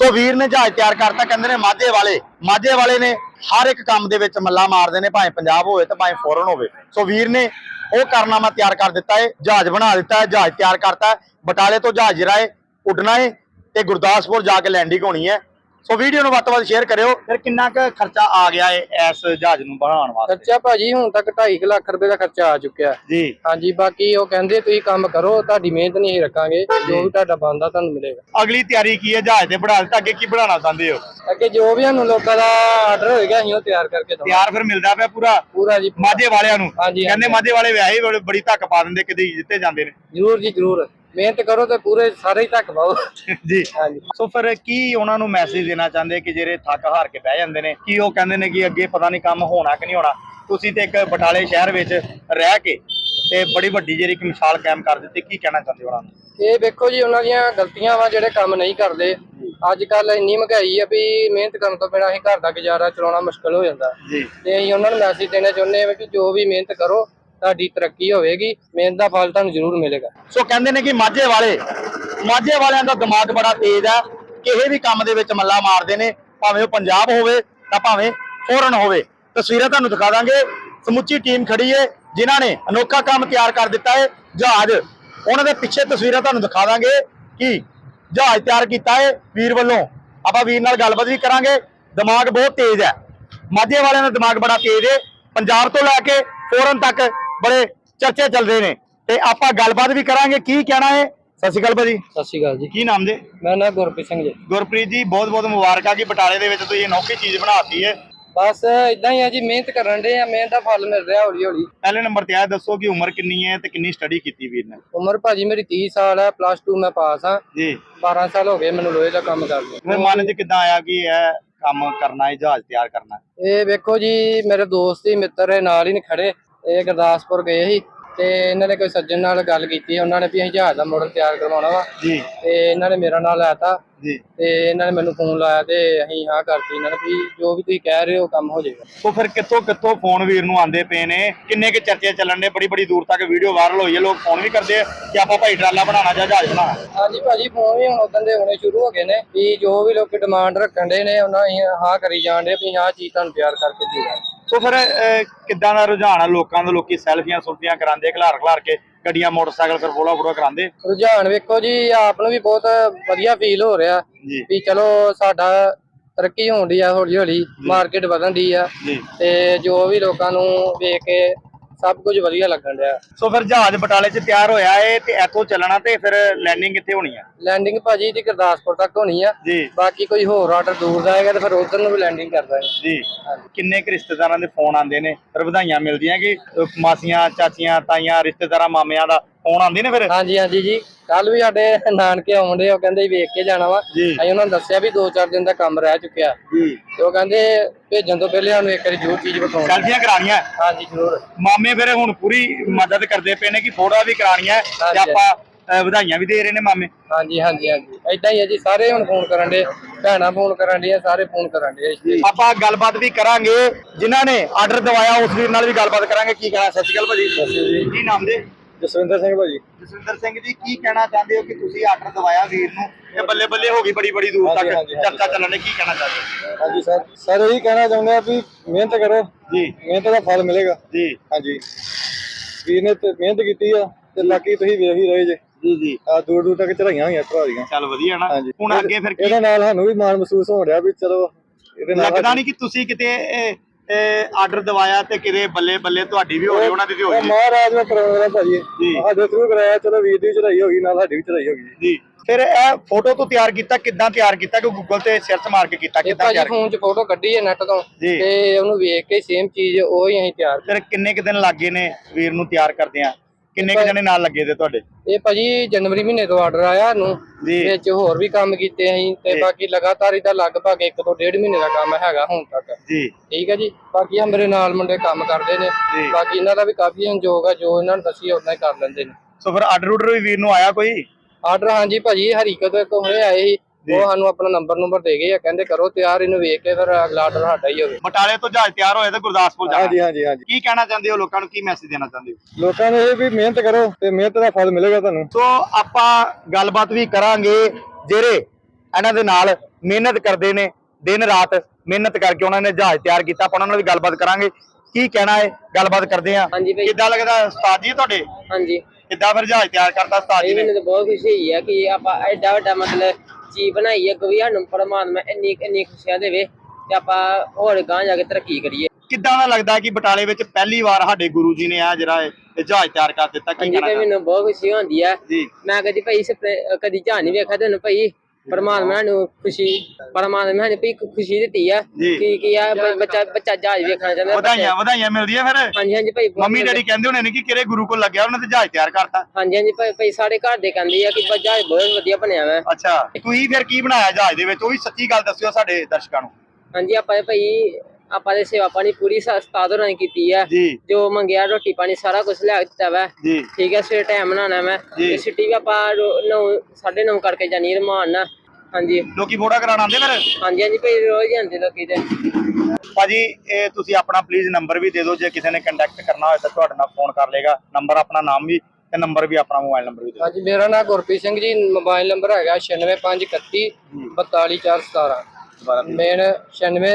ਸੋ ਵੀਰ ਨੇ ਜਹਾਜ਼ ਤਿਆਰ ਕਰਤਾ, ਕਹਿੰਦੇ ਨੇ ਮਾਝੇ ਵਾਲੇ ਮਾਝੇ ਵਾਲੇ ਨੇ ਹਰ ਇੱਕ ਕੰਮ ਦੇ ਵਿੱਚ ਮੱਲਾ ਮਾਰਦੇ ਨੇ, ਭਾਵੇਂ ਪੰਜਾਬ ਹੋਵੇ ਤੇ ਭਾਵੇਂ ਫੋਰਨ ਹੋਵੇ। ਸੋ ਵੀਰ ਨੇ ਉਹ ਕਾਰਨਾਮਾ ਤਿਆਰ ਕਰ ਦਿੱਤਾ ਹੈ ਜਹਾਜ਼ ਬਣਾ ਦਿੱਤਾ ਹੈ ਜਹਾਜ਼ ਤਿਆਰ ਕਰਤਾ ਬਟਾਲੇ ਤੋਂ ਜਹਾਜ਼ ਰਾਏ ਉੱਡਣਾ ਹੈ ਤੇ ਗੁਰਦਾਸਪੁਰ ਜਾ ਕੇ ਲੈਂਡਿੰਗ ਹੋਣੀ ਹੈ ਸੋ ਵੀਡੀਓ ਨੂੰ ਵੱਧ ਤੋਂ ਵੱਧ ਸ਼ੇਅਰ ਕਰਿਓ। ਫਿਰ ਕਿੰਨਾ ਕੁ ਖਰਚਾ ਆ ਗਿਆ ਹੈ ਇਸ ਜਹਾਜ਼ ਨੂੰ ਬਣਾਉਣ ਵਾਸਤੇ? ਖਰਚਾ ਭਾਜੀ ਹੁਣ ਤੱਕ 2.5 ਲੱਖ ਰੁਪਏ ਦਾ ਖਰਚਾ ਆ ਚੁੱਕਿਆ। ਜੀ। ਹਾਂਜੀ ਬਾਕੀ ਉਹ ਕਹਿੰਦੇ ਤੁਸੀਂ ਕੰਮ ਕਰੋ ਤੁਹਾਡੀ ਮਿਹਨਤ ਨਹੀਂ ਅਸੀਂ ਰੱਖਾਂਗੇ ਜੋ ਵੀ ਤੁਹਾਡਾ ਬਣਦਾ ਤੁਹਾਨੂੰ ਮਿਲੇਗਾ। ਅਗਲੀ ਤਿਆਰੀ ਕੀ ਹੈ ਜਹਾਜ਼ ਤੇ ਬਣਾ ਦਿੱਤਾ ਅੱਗੇ ਕੀ ਬਣਾਉਣਾ ਚਾਹੁੰਦੇ ਹੋ? ਅੱਗੇ ਜੋ ਵੀ ਸਾਨੂੰ ਲੋਕਾਂ ਦਾ ਆਰਡਰ ਹੋਏਗਾ ਅਸੀਂ ਉਹ ਤਿਆਰ ਕਰਕੇ ਦਵਾਂਗੇ। ਤਿਆਰ ਫਿਰ ਮਿਲਦਾ ਪਿਆ ਪੂਰਾ? ਪੂਰਾ ਜੀ। ਮਾਝੇ ਵਾਲਿਆਂ ਨੂੰ? ਹਾਂਜੀ, ਕਹਿੰਦੇ। ਮਾਝੇ ਵਾਲੇ ਵਿਆਹੇ ਬੜੇ- ਬੜੀ ਧੱਕ ਪਾ ਦਿੰਦੇ ਕਿਤੇ ਜਿੱਤੇ ਜਾਂਦੇ ਨੇ। ਜ਼ਰੂਰ ਜੀ ਜ਼ਰੂਰ। ਮਿਹਨਤ ਕਰੋ ਤੇ ਪੂਰੇ ਸਾਰੇ ਹੀ ਤੱਕ ਪਾਓ। ਜੀ। ਹਾਂਜੀ। ਸੋ ਫਿਰ ਕੀ ਉਹਨਾਂ ਨੂੰ ਮੈਸੇਜ ਦੇਣਾ ਚਾਹੁੰਦੇ ਕਿ ਜਿਹੜੇ ਥੱਕ ਹਾਰ ਕੇ ਬਹਿ ਜਾਂਦੇ ਨੇ? ਕੀ ਉਹ ਕਹਿੰਦੇ ਨੇ ਕਿ ਅੱਗੇ ਪਤਾ ਨਹੀਂ ਕੰਮ ਹੋਣਾ ਕਿ ਨਹੀਂ ਹੋਣਾ? ਤੁਸੀਂ ਤੇ ਇੱਕ ਬਟਾਲੇ ਸ਼ਹਿਰ ਵਿੱਚ ਰਹਿ ਕੇ ਤੇ ਬੜੀ ਵੱਡੀ ਜਿਹੜੀ ਇੱਕ ਮਿਸਾਲ ਕਾਇਮ ਕਰ ਦਿੱਤੀ। ਕੀ ਕਹਿਣਾ ਚਾਹੁੰਦੇ ਉਹਨਾਂ ਨੂੰ? ਇਹ ਵੇਖੋ ਜੀ ਉਹਨਾਂ ਦੀਆਂ ਗਲਤੀਆਂ ਵਾ ਜਿਹੜੇ ਕੰਮ ਨਹੀਂ ਕਰਦੇ। ਅੱਜ ਕੱਲ ਇੰਨੀ ਮਹਿੰਗਾਈ ਆ ਵੀ ਮਿਹਨਤ ਕਰਨ ਤੋਂ ਬਿਨਾਂ ਅਸੀਂ ਘਰ ਦਾ ਗੁਜ਼ਾਰਾ ਚਲਾਉਣਾ ਮੁਸ਼ਕਲ ਹੋ ਜਾਂਦਾ। ਜੀ। ਤੇ ਅਸੀਂ ਉਹਨਾਂ ਨੂੰ ਮੈਸੇਜ ਦੇਣਾ ਚਾਹੁੰਦੇ ਹਾਂ ਕਿ ਜੋ ਵੀ ਮਿਹਨਤ ਕਰੋ ਤੁਹਾਡੀ ਤਰੱਕੀ ਹੋਵੇਗੀ, ਮਿਹਨਤ ਦਾ ਫਲ ਤੁਹਾਨੂੰ ਜ਼ਰੂਰ ਮਿਲੇਗਾ। ਸੋ ਕਹਿੰਦੇ ਨੇ ਕਿ ਮਾਝੇ ਵਾਲੇ, ਮਾਝੇ ਵਾਲਿਆਂ ਦਾ ਦਿਮਾਗ ਬੜਾ ਤੇਜ਼ ਹੈ, ਕਿਸੇ ਵੀ ਕੰਮ ਦੇ ਵਿੱਚ ਮੱਲਾ ਮਾਰਦੇ ਨੇ, ਭਾਵੇਂ ਉਹ ਪੰਜਾਬ ਹੋਵੇ ਤਾਂ ਭਾਵੇਂ ਫੋਰਨ ਹੋਵੇ। ਤਸਵੀਰਾਂ ਤੁਹਾਨੂੰ ਦਿਖਾ ਦਾਂਗੇ। ਸਮੁੱਚੀ ਟੀਮ ਖੜੀ ਹੈ ਜਿਨ੍ਹਾਂ ਨੇ ਅਨੋਖਾ ਕੰਮ ਤਿਆਰ ਕਰ ਦਿੱਤਾ ਹੈ ਜਹਾਜ਼, ਉਹਨਾਂ ਦੇ ਪਿੱਛੇ ਤਸਵੀਰਾਂ ਤੁਹਾਨੂੰ ਦਿਖਾ ਦਾਂਗੇ ਕਿ ਜਹਾਜ਼ ਤਿਆਰ ਕੀਤਾ ਹੈ ਵੀਰ ਵੱਲੋਂ। ਆਪਾਂ ਵੀਰ ਨਾਲ ਗੱਲਬਾਤ ਵੀ ਕਰਾਂਗੇ। ਦਿਮਾਗ ਬਹੁਤ ਤੇਜ਼ ਹੈ। ਮਾਝੇ ਵਾਲਿਆਂ ਦਾ ਦਿਮਾਗ ਬੜਾ ਤੇਜ਼ ਹੈ ਪੰਜਾਬ ਤੋਂ ਲੈ ਕੇ ਫੋਰਨ ਤੱਕ ਬੜੇ ਚਰਚੇ ਚੱਲਦੇ ਨੇ। ਤੇ ਆਪਾਂ ਗੱਲਬਾਤ ਵੀ ਕਰਾਂਗੇ। ਕੀ ਕਹਿਣਾ ਹੈ? ਸਤਿ ਸ਼੍ਰੀ ਅਕਾਲ ਭਾਜੀ। ਸਤਿ ਸ਼੍ਰੀ ਅਕਾਲ ਜੀ। ਕੀ ਨਾਮ ਜੀ? ਮੈਂ ਨਾ ਗੁਰਪ੍ਰੀਤ ਸਿੰਘ ਜੀ। ਗੁਰਪ੍ਰੀਤ ਜੀ ਬਹੁਤ ਬਹੁਤ ਮੁਬਾਰਕਾਂ ਕਿ ਬਟਾਲੇ ਦੇ ਵਿੱਚ ਤੁਸੀਂ ਅਨੋਖੀ ਚੀਜ਼ ਬਣਾਤੀ ਹੈ। ਬਸ ਇਦਾਂ ਹੀ ਆ ਜੀ ਮਿਹਨਤ ਕਰਨ ਦੇ ਆ ਮਿਹਨਤ ਦਾ ਫਲ ਮਿਲ ਰਿਹਾ ਹੌਲੀ ਹੌਲੀ ਪਹਿਲੇ ਨੰਬਰ ਤੇ ਆ ਦੱਸੋ ਕਿ ਉਮਰ ਕਿੰਨੀ ਹੈ ਤੇ ਕਿੰਨੀ ਸਟੱਡੀ ਕੀਤੀ ਵੀਰ ਨੇ? ਉਮਰ ਭਾਜੀ ਮੇਰੀ 30 ਸਾਲ ਹੈ ਪਲੱਸ 2 ਮੈਂ ਪਾਸ ਹਾਂ। ਜੀ। 12 ਸਾਲ ਹੋ ਗਏ ਮੈਨੂੰ ਲੋਹੇ ਦਾ ਕੰਮ ਕਰਦੇ ਫਿਰ ਮਨ 'ਚ ਕਿੱਦਾਂ ਆਇਆ ਕਿ ਇਹ ਕੰਮ ਕਰਨਾ ਹੈ ਜਹਾਜ਼ ਤਿਆਰ ਕਰਨਾ? ਹੈ? ਇਹ ਵੇਖੋ ਜੀ ਮੇਰੇ ਦੋਸਤ ਹੀ ਮਿੱਤਰ ਇਹ ਨਾਲ ਹੀ ਨੇ ਖੜੇ। ਇਹ ਗੁਰਦਾਸਪੁਰ ਗਏ ਸੀ ਤੇ ਇਹਨਾਂ ਨੇ ਕੋਈ ਸੱਜਣ ਨਾਲ ਗੱਲ ਕੀਤੀ ਉਹਨਾਂ ਨੇ ਵੀ ਅਸੀਂ ਜਹਾਜ਼ ਦਾ ਮਾਡਲ ਤਿਆਰ ਕਰਵਾਉਣਾ ਵਾ। ਜੀ। ਤੇ ਇਹਨਾਂ ਨੇ ਮੇਰਾ ਨਾਂ ਲਾਤਾ ਜੀ। ਤੇ ਇਹਨਾਂ ਨੇ ਮੈਨੂੰ ਫੋਨ ਲਾਇਆ ਤੇ ਅਸੀਂ ਹਾਂ ਕਰਤੀ ਇਹਨਾਂ ਨੇ ਵੀ ਜੋ ਵੀ ਤੁਸੀਂ ਕਹਿ ਰਹੇ ਹੋ ਕੰਮ ਹੋ ਜਾਏਗਾ। ਸੋ ਫਿਰ ਕਿੱਥੋਂ ਕਿੱਥੋਂ ਫੋਨ ਵੀਰ ਨੂੰ ਆਂਦੇ ਪਏ ਨੇ? ਕਿੰਨੇ ਕੁ ਚਰਚੇ ਚੱਲਣ ਦੇ? ਬੜੀ ਬੜੀ ਦੂਰ ਤੱਕ ਵੀਡੀਓ ਵਾਇਰਲ ਹੋਈ ਹੈ। ਲੋਕ ਫੋਨ ਵੀ ਕਰਦੇ ਆ ਕਿ ਆਪਾਂ ਭਾਈ ਟਰਾਲਾ ਬਣਾਉਣਾ ਜਾਂ ਜਹਾਜ਼ ਬਣਾਉਣਾ? ਹਾਂਜੀ ਭਾਜੀ ਫੋਨ ਵੀ ਹੁਣ ਉਦੋਂ ਦੇ ਹੋਣੇ ਸ਼ੁਰੂ ਹੋ ਗਏ ਨੇ ਵੀ ਜੋ ਵੀ ਲੋਕ ਡਿਮਾਂਡ ਰੱਖਣ ਦੇ ਨੇ ਉਹਨਾਂ ਅਸੀਂ ਹਾਂ ਕਰੀ ਜਾਣ ਦੇ ਵੀ ਆਹ ਚੀਜ਼ ਤੁਹਾਨੂੰ ਤਿਆਰ ਕਰਕੇ ਦੇ ਦਾਂਗੇ ਸੋ ਫਿਰ ਅਹ, ਕਿੱਦਾਂ ਦਾ ਰੁਝਾਨ ਆ ਲੋਕਾਂ ਦਾ? ਲੋਕੀ ਸੈਲਫੀਆਂ ਸੁਲਫੀਆਂ ਕਰਾਉਂਦੇ ਖਿਲਾਰ ਖਿਲਾਰ ਕੇ। ਗੱਡੀਆਂ ਮੋਟਰਸਾਈਕਲ ਫਿਰ ਫੋਟੋ ਫੋਟੋ ਕਰਾਉਂਦੇ। ਰੁਝਾਨ ਵੇਖੋ ਜੀ ਆਪ ਨੂੰ ਵੀ ਬਹੁਤ ਵਧੀਆ ਫੀਲ ਹੋ ਰਿਹਾ। ਜੀ। ਵੀ ਚਲੋ ਸਾਡਾ ਤਰੱਕੀ ਹੋਣ ਦੀ ਆ ਹੌਲੀ ਹੌਲੀ ਮਾਰਕੀਟ ਵਧਣ ਦੀ ਆ। ਜੀ। ਤੇ ਜੋ ਵੀ ਲੋਕਾਂ ਨੂੰ ਵੇਖ ਕੇ ਸਭ ਕੁਝ ਵਧੀਆ ਲੱਗਣ ਡਿਆ। ਸੋ ਫਿਰ ਜਹਾਜ਼ ਬਟਾਲੇ 'ਚ ਤਿਆਰ ਹੋਇਆ ਏ ਤੇ ਇੱਥੋਂ ਚੱਲਣਾ ਤੇ ਫਿਰ ਲੈਂਡਿੰਗ ਕਿੱਥੇ ਹੋਣੀ ਆ? ਲੈਂਡਿੰਗ ਭਾਜੀ ਦੀ ਗੁਰਦਾਸਪੁਰ ਤੱਕ ਹੋਣੀ ਆ। ਜੀ। ਬਾਕੀ ਕੋਈ ਹੋਰ ਆਰਡਰ ਦੂਰ ਦਾ ਆਏਗਾ ਤੇ ਫਿਰ ਉਧਰ ਨੂੰ ਵੀ ਲੈਂਡਿੰਗ ਕਰ ਦਾਂਗੇ। ਜੀ। ਕਿੰਨੇ ਕੁ ਰਿਸ਼ਤੇਦਾਰਾਂ ਦੇ ਫੋਨ ਆਉਂਦੇ ਨੇ? ਫਿਰ ਵਧਾਈਆਂ ਮਿਲਦੀਆਂ ਕਿ ਮਾਸੀਆਂ ਚਾਚੀਆਂ ਤਾਈਆਂ ਰਿਸ਼ਤੇਦਾਰਾਂ ਮਾਮਿਆਂ ਦਾ ਫੋਨ ਆਉਂਦੇ ਨੇ ਫਿਰ? ਹਾਂਜੀ ਹਾਂਜੀ ਜੀ। ਕੱਲ ਵੀ ਸਾਡੇ ਨਾਨਕੇ ਆਉਂਦੇ ਉਹ ਕਹਿੰਦੇ ਵੇਖ ਕੇ ਜਾਣਾ ਵਾ। ਜੀ। ਅਸੀਂ ਉਹਨਾਂ ਨੂੰ ਦੱਸਿਆ ਵੀ 2-4 ਦਿਨ ਦਾ ਕੰਮ ਰਹਿ ਚੁੱਕਿਆ। ਜੀ। ਤੇ ਉਹ ਕਹਿੰਦੇ ਭੇਜਣ ਤੋਂ ਪਹਿਲੇ ਸਾਨੂੰ ਇੱਕ ਵਾਰੀ ਜ਼ਰੂਰ ਚੀਜ਼ ਵਿਖਾਉਣੀ ਸੈਲਫੀਆਂ ਕਰਾਣੀਆਂ ਹਾਂਜੀ ਜ਼ਰੂਰ। ਮਾਮੇ ਫਿਰ ਹੁਣ ਪੂਰੀ ਮਦਦ ਕਰਦੇ ਪਏ ਨੇ ਕਿ ਫੋਟੋਆਂ ਵੀ ਕਰਾਣੀਆਂ ਤੇ ਹਾਂਜੀ। ਆਪਾਂ ਵਧਾਈਆਂ ਵੀ ਦੇ ਰਹੇ ਨੇ ਮਾਮੇ। ਹਾਂਜੀ ਹਾਂਜੀ ਹਾਂਜੀ। ਏਦਾਂ ਹੀ ਹੈ ਜੀ ਸਾਰੇ ਹੁਣ ਫੋਨ ਕਰਨ ਦੇ ਭੈਣਾਂ ਫੋਨ ਕਰਨ ਦੇ ਸਾਰੇ ਫੋਨ ਕਰਨ ਦੇ। ਆਪਾਂ ਗੱਲਬਾਤ ਵੀ ਕਰਾਂਗੇ ਜਿਨ੍ਹਾਂ ਨੇ ਆਰਡਰ ਦਵਾਇਆ ਉਸ ਵੀਰ ਨਾਲ ਵੀ ਗੱਲਬਾਤ ਕਰਾਂਗੇ। ਕੀ ਕਹਿਣਾ ਸਤਿ ਸ਼੍ਰੀ ਅਕਾਲ ਭਾਜੀ। ਕੀ ਨਾਮ ਦੇ? ਜਸਵਿੰਦਰ ਸਿੰਘ ਭਾਜੀ। ਜਸਵਿੰਦਰ ਸਿੰਘ ਜੀ ਕੀ ਕਹਿਣਾ ਚਾਹੁੰਦੇ ਹੋ ਕਿ ਤੁਸੀਂ ਆਰਡਰ ਦਵਾਇਆ ਵੀਰ ਨੂੰ? ਤੇ ਬੱਲੇ ਬੱਲੇ ਹੋ ਗਈ ਬੜੀ ਬੜੀ ਦੂਰ ਤੱਕ। ਹਾਂਜੀ, ਹਾਂਜੀ। ਚਰਚਾ ਚੱਲਣ ਦੀ ਕੀ ਕਹਿਣਾ ਚਾਹੁੰਦੇ ਹੋ? ਹਾਂਜੀ ਸਰ। ਸਰ ਇਹੀ ਕਹਿਣਾ ਚਾਹੁੰਦੇ ਆ ਵੀ ਮਿਹਨਤ ਕਰੋ। ਜੀ। ਮਿਹਨਤ ਦਾ ਫਲ ਮਿਲੇਗਾ। ਜੀ। ਹਾਂਜੀ। ਵੀਰ ਨੇ ਤੇ ਮਿਹਨਤ ਕੀਤੀ ਆ ਤੇ ਬਾਕੀ ਤੁਸੀਂ ਵੇਖ ਹੀ ਰਹੇ ਜੇ। ਜੀ ਜੀ। ਆ ਦੂਰ ਦੂਰ ਤੱਕ ਚੜਾਈਆਂ ਹੋਈਆਂ ਭਰਾ ਦੀਆਂ। ਚੱਲ ਵਧੀਆ ਨਾ। ਹਾਂਜੀ। ਹੁਣ ਅੱਗੇ ਫਿਰ ਕੀ? ਇਹਦੇ ਨਾਲ ਸਾਨੂੰ ਵੀ ਮਾਣ ਮਹਿਸੂਸ ਹੋ ਰਿਹਾ ਵੀ ਚਲੋ ਇਹਦੇ ਨਾਲ ਲੱਗਦਾ ਨਹੀਂ ਕਿ ਤੁਸੀਂ ਕਿਤੇ ਆਰਡਰ ਦਵਾਇਆ ਤੇ ਕਿਤੇ ਬੱਲੇ ਬੱਲੇ ਤੁਹਾਡੀ ਵੀ ਹੋ ਰਹੀ ਉਹਨਾਂ ਦੀ ਵੀ ਹੋ ਉਹ ਰਹੀ ਮਹਾਰਾਜ ਪ੍ਰੋਗਰਾਮ ਹੈ ਭਾਜੀ। ਜੀ। ਸਾਡੇ ਥਰੂ ਕਰਾਇਆ ਚਲੋ ਵੀਰ ਦੀ ਚੜਾਈ ਹੋ ਗਈ ਨਾਲ ਸਾਡੀ ਵੀ ਚੜਾਈ ਹੋ ਗਈ। ਜੀ। ਫਿਰ ਇਹ ਫੋਟੋ ਤੋਂ ਤਿਆਰ ਕੀਤਾ ਕਿੱਦਾਂ ਤਿਆਰ ਕੀਤਾ? ਕਿ ਗੂਗਲ ਤੇ ਸਰਚ ਮਾਰ ਕੇ ਕੀਤਾ ਇਹ ਕਿੱਦਾਂ ਭਾਜੀ ਤਿਆਰ ਫੋਨ 'ਚ ਫੋਟੋ ਕੱਢੀ ਹੈ ਨੈਟ ਤੋਂ ਜੀ। ਤੇ ਉਹਨੂੰ ਵੇਖ ਕੇ ਸੇਮ ਚੀਜ਼ ਉਹ ਹੀ ਅਸੀਂ ਤਿਆਰ ਫਿਰ ਕਿੰਨੇ ਕੁ ਦਿਨ ਲੱਗੇ ਨੇ ਵੀਰ ਨੂੰ ਤਿਆਰ ਕਰਦੇ ਆ ਕਿੰਨੇ ਕੁ ਜਣੇ ਨਾਲ ਲੱਗੇ ਤੇ ਤੁਹਾਡੇ? ਇਹ ਭਾਜੀ ਜਨਵਰੀ ਮਹੀਨੇ ਤੋਂ ਆਰਡਰ ਆਇਆ ਨੂੰ ਜੀ। ਵਿੱਚ ਹੋਰ ਵੀ ਕੰਮ ਕੀਤੇ ਅਸੀਂ ਤੇ ਜੀ। ਬਾਕੀ ਲਗਾਤਾਰ ਇਹਦਾ ਲਗਭਗ 1 ਤੋਂ 1.5 ਮਹੀਨੇ ਦਾ ਕੰਮ ਹੈਗਾ ਹੁਣ ਤੱਕ। ਜੀ। ਠੀਕ ਹੈ ਜੀ? ਬਾਕੀ ਆ ਮੇਰੇ ਨਾਲ ਮੁੰਡੇ ਕੰਮ ਕਰਦੇ ਨੇ। ਜੀ। ਬਾਕੀ ਇਹਨਾਂ ਦਾ ਵੀ ਕਾਫੀ ਸੰਯੋਗ ਆ ਜੋ ਇਹਨਾਂ ਨੂੰ ਦੱਸੀ ਉਹਨਾਂ ਹੀ ਕਰ ਲੈਂਦੇ ਨੇ। ਸੋ ਫਿਰ ਆਰਡਰ ਵੀ ਵੀਰ ਨੂੰ ਆਇਆ ਕੋਈ? ਆਰਡਰ ਹਾਂਜੀ ਭਾਜੀ ਹਰੀਕਤ ਤੋਂ ਹੁਣੇ ਆਏ ਸੀ। ਉਹ ਸਾਨੂੰ ਆਪਣਾ ਨੰਬਰ ਨੰਬਰ ਦੇ ਗਏ ਆ ਕਹਿੰਦੇ ਕਰੋ ਤਿਆਰ ਇਹਨੂੰ ਵੇਖ ਕੇ ਫਿਰ ਅਗਲਾ ਆਰਡਰ ਸਾਡਾ ਹੀ ਹੋਵੇ। ਬਟਾਲੇ ਤੋਂ ਜਹਾਜ਼ ਤਿਆਰ ਹੋਇਆ ਤੇ ਗੁਰਦਾਸਪੁਰ ਜਾਣਾ। ਹਾਂਜੀ ਹਾਂਜੀ ਹਾਂਜੀ। ਕੀ ਕਹਿਣਾ ਚਾਹੁੰਦੇ ਹੋ ਲੋਕਾਂ ਨੂੰ? ਕੀ ਮੈਸੇਜ ਦੇਣਾ ਚਾਹੁੰਦੇ ਹੋ? ਲੋਕਾਂ ਨੇ ਇਹ ਵੀ ਮਿਹਨਤ ਕਰੋ ਤੇ ਮਿਹਨਤ ਦਾ ਫਲ ਮਿਲੇਗਾ ਤੁਹਾਨੂੰ। ਸੋ ਆਪਾਂ ਗੱਲਬਾਤ ਵੀ ਕਰਾਂਗੇ ਜਿਹੜੇ ਇਹਨਾਂ ਦੇ ਨਾਲ ਮਿਹਨਤ ਕਰਦੇ ਨੇ ਦਿਨ ਰਾਤ ਮਿਹਨਤ ਕਰਕੇ ਉਹਨਾਂ ਨੇ ਜਹਾਜ਼ ਤਿਆਰ ਕੀਤਾ ਆਪਾਂ ਉਹਨਾਂ ਨਾਲ ਵੀ ਗੱਲਬਾਤ ਕਰਾਂਗੇ। ਕੀ ਕਹਿਣਾ ਹੈ? ਗੱਲਬਾਤ ਕਰਦੇ ਆ। ਕਿੱਦਾਂ ਲੱਗਦਾ ਉਸਤਾਦ ਜੀ ਤੁਹਾਡੇ? ਹਾਂਜੀ। ਕਿੱਦਾਂ ਫਿਰ ਜਹਾਜ਼ ਤਿਆਰ ਕਰਤਾ ਉਸਤਾਦ ਜੀ ਨੇ? ਮੈਨੂੰ ਤਾਂ ਬਹੁਤ ਖੁਸ਼ੀ ਹੋਈ ਹੈ ਕਿ ਆਪਾਂ ਐਡਾ ਵੱਡਾ ਮਤਲਬ ਚੀਜ਼ ਬਣਾਈ ਹੈ ਕਿ ਸਾਨੂੰ ਪਰਮਾਤਮਾ ਇੰਨੀ ਇੰਨੀ ਖੁਸ਼ੀਆਂ ਦੇਵੇ ਤੇ ਆਪਾਂ ਹੋਰ ਗਾਂ ਜਾ ਕੇ ਤਰੱਕੀ ਕਰੀਏ। ਕਿੱਦਾਂ ਦਾ ਲੱਗਦਾ ਕਿ ਬਟਾਲੇ ਵਿੱਚ ਪਹਿਲੀ ਵਾਰ ਸਾਡੇ ਗੁਰੂ ਜੀ ਨੇ ਆ ਜਿਹੜਾ ਇਹ ਜਹਾਜ਼ ਤਿਆਰ ਕਰ ਦਿੱਤਾ? ਕੀ ਹਾਂਜੀ ਕਹਿਣਾ ਭਾਈ ਚਾਹੁੰਦੇ? ਮੈਨੂੰ ਬਹੁਤ ਖੁਸ਼ੀ ਹੁੰਦੀ ਹੈ ਜੀ। ਮੈਂ ਕਦੀ ਭਾਈ ਕਦੀ ਝਾਂ ਨਹੀਂ ਵੇਖਿਆ ਤੈਨੂੰ ਭਾਈ ਪਰਮਾਤਮਾ ਨੂੰ ਖੁਸ਼ੀ ਪਰਮਾਤਮਾ ਨੇ ਭਾਈ ਖੁਸ਼ੀ ਦਿੱਤੀ ਆ। ਕਿ ਕੀ ਆ ਬੱਚਾ ਬੱਚਾ ਜਹਾਜ਼ ਵੇਖਣਾ ਚਾਹੁੰਦਾ ਵਧਾਈਆਂ ਵਧਾਈਆਂ ਮਿਲਦੀਆਂ ਫਿਰ? ਹਾਂਜੀ ਹਾਂਜੀ ਭਾਈ ਮੰਮੀ ਡੈਡੀ ਕਹਿੰਦੇ ਹੋਣੇ ਨੇ ਕਿ ਕਿਹੜੇ ਗੁਰੂ ਕੋਲ ਲੱਗਿਆ ਉਹਨਾਂ ਤੇ ਜਹਾਜ਼ ਤਿਆਰ ਕਰਤਾ। ਹਾਂਜੀ ਹਾਂਜੀ ਭਾਈ ਭਾਈ ਸਾਡੇ ਘਰ ਦੇ ਕਹਿੰਦੇ ਆ ਕਿ ਜਹਾਜ਼ ਬਹੁਤ ਵਧੀਆ ਬਣਿਆ ਵਾ। ਅੱਛਾ ਤੁਸੀਂ ਫਿਰ ਕੀ ਬਣਾਇਆ ਜਹਾਜ਼ ਦੇ ਵਿੱਚ? ਉਹ ਵੀ ਸੱਚੀ ਗੱਲ ਦੱਸਿਓ ਸਾਡੇ ਦਰਸ਼ਕਾਂ ਨੂੰ। ਹਾਂਜੀ ਆਪਾਂ ਭਾਈ ਆਪਾਂ ਦੇ ਸੇਵਾ ਪਾਣੀ ਪੂਰੀ ਉਸਤਾਦ ਹੋਰਾਂ ਕੀਤੀ ਹੈ ਜੋ। ਮੰਗਿਆ ਰੋਟੀ ਪਾਣੀ ਸਾਰਾ ਕੁਝ ਲੈ ਦਿੱਤਾ ਵੈ। ਠੀਕ ਹੈ ਸਵੇਰ ਟਾਈਮ ਬਣਾਣਾ ਮੈਂ ਤੇ ਸਿੱਟੀ ਵੀ ਆਪਾਂ 9:30 ਕਰਕੇ ਜਾਨੀ ਰਮਾਨ ਨਾ ਹਾਂਜੀ। ਲੋਕੀ ਫੋੜਾ ਕਰਾਣ ਆਉਂਦੇ ਫਿਰ? ਹਾਂਜੀ ਹਾਂਜੀ ਭਾਈ ਰੋਜ਼ ਜਾਂਦੇ ਲੋਕੀ ਤੇ। ਭਾਜੀ ਇਹ ਤੁਸੀਂ ਆਪਣਾ ਪਲੀਜ਼ ਨੰਬਰ ਵੀ ਦੇ ਦਿਓ। ਜੇ ਕਿਸੇ ਨੇ ਕੰਟੈਕਟ ਕਰਨਾ ਹੋਵੇ ਤਾਂ ਤੁਹਾਡੇ ਨਾਲ ਫੋਨ ਕਰ ਲੇਗਾ ਨੰਬਰ ਆਪਣਾ ਨਾਮ ਵੀ ਤੇ ਨੰਬਰ ਵੀ ਆਪਣਾ ਮੋਬਾਈਲ ਨੰਬਰ ਵੀ ਦੇ ਦਿਓ। ਹਾਂਜੀ ਮੇਰਾ ਨਾਮ ਗੁਰਪ੍ਰੀਤ ਸਿੰਘ ਜੀ। ਮੋਬਾਈਲ ਨੰਬਰ ਹੈਗਾ 9651 42417 ਮੇਨ 96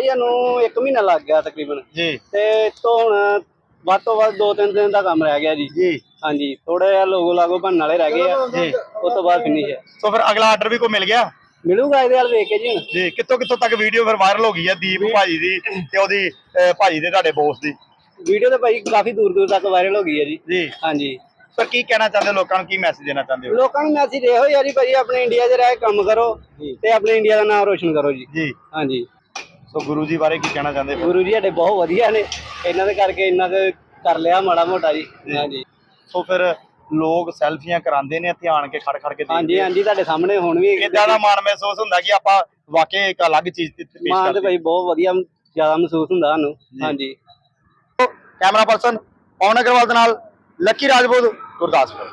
ਭਾਈ ਸਾਨੂੰ 1 ਮਹੀਨਾ ਲੱਗ ਗਿਆ ਤਕਰੀਬਨ। ਜੀ। ਤੇ ਤੋਂ ਹੁਣ ਵੱਧ ਤੋਂ ਵੱਧ 2-3 ਦਿਨ ਦਾ ਕੰਮ ਰਹਿ ਗਿਆ ਜੀ। ਜੀ। ਹਾਂਜੀ ਥੋੜਾ ਜਿਹਾ ਲੋਗੋ ਲਾਗੋ ਬਣਨ ਵਾਲੇ ਰਹਿ ਗਏ ਆ। ਜੀ। ਉਸ ਤੋਂ ਬਾਅਦ ਫਿਨਿਸ਼ ਹੈ ਸੋ ਫਿਰ ਅਗਲਾ ਆਰਡਰ ਵੀ ਕੋਈ ਮਿਲ ਗਿਆ? ਮਿਲੂਗਾ ਇਹਦੇ ਵੱਲ ਵੇਖ ਕੇ ਜੀ ਹੁਣ। ਜੀ ਕਿੱਥੋਂ ਕਿੱਥੋਂ ਤੱਕ ਵੀਡੀਓ ਫਿਰ ਵਾਇਰਲ ਹੋ ਗਈ ਹੈ ਦੀਪ ਭਾਜੀ ਦੀ ਤੇ ਉਹਦੀ ਅਹ, ਭਾਜੀ ਦੇ ਤੁਹਾਡੇ ਬੋਸ ਦੀ? ਵੀਡੀਓ ਤੇ ਭਾਈ ਕਾਫੀ ਦੂਰ ਦੂਰ ਤੱਕ ਵਾਇਰਲ ਹੋ ਗਈ ਹੈ ਜੀ। ਜੀ। ਹਾਂਜੀ। ਸਰ ਕੀ ਕਹਿਣਾ ਚਾਹੁੰਦੇ ਹੋ? ਲੋਕਾਂ ਨੂੰ ਕੀ ਮੈਸੇਜ ਦੇਣਾ ਚਾਹੁੰਦੇ ਹੋ? ਲੋਕਾਂ ਨੂੰ ਮੈਸੇਜ ਇਹੋ ਹੀ ਆ ਜੀ ਭਾਈ ਆਪਣੇ ਇੰਡੀਆ 'ਚ ਰਹਿ ਕੇ ਕੰਮ ਕਰੋ ਤੇ ਆਪਣੇ ਇੰਡੀਆ ਦਾ ਨਾਮ ਰੋਸ਼ਨ ਕਰੋ ਜੀ। ਜੀ। ਹਾਂਜੀ। ਸੋ ਗੁਰੂ ਜੀ ਬਾਰੇ ਕੀ ਕਹਿਣਾ ਚਾਹੁੰਦੇ ਹੋ ਗੁਰੂ ਜੀ ਸਾਡੇ ਬਹੁਤ ਵਧੀਆ ਨੇ। ਇਹਨਾਂ ਦੇ ਕਰਕੇ ਇੰਨਾ ਕੁ ਕਰ ਲਿਆ ਮਾੜਾ ਮੋਟਾ ਜੀ। ਹਾਂਜੀ। ਸੋ ਫਿਰ ਲੋਕ ਸੈਲਫੀਆਂ ਕਰਾਉਂਦੇ ਨੇ ਧਿਆਨ ਕੇ ਖੜ ਖੜ ਕੇ ਦੇਖਦੇ ਹਾਂਜੀ ਹਾਂਜੀ ਤੁਹਾਡੇ ਸਾਹਮਣੇ ਹੁਣ ਵੀ ਇਦਾਂ ਦਾ ਮਾਣ ਮਹਿਸੂਸ ਹੁੰਦਾ ਕਿ ਆਪਾਂ ਵਾਕਈ ਇੱਕ ਅਲੱਗ ਚੀਜ਼ ਤੇ ਪੇਸ਼ ਮਾਨ ਤੇ ਕਰਦੇ ਭਾਈ ਬਹੁਤ ਵਧੀਆ ਜ਼ਿਆਦਾ ਮਹਿਸੂਸ ਹੁੰਦਾ ਸਾਨੂੰ। ਜੀ। ਹਾਂਜੀ। ਕੈਮਰਾ ਪਰਸਨ ਪਵਨ ਅਗਰਵਾਲ ਦੇ ਨਾਲ ਲੱਕੀ ਰਾਜਪੂਤ ਗੁਰਦਾਸਪੁਰ।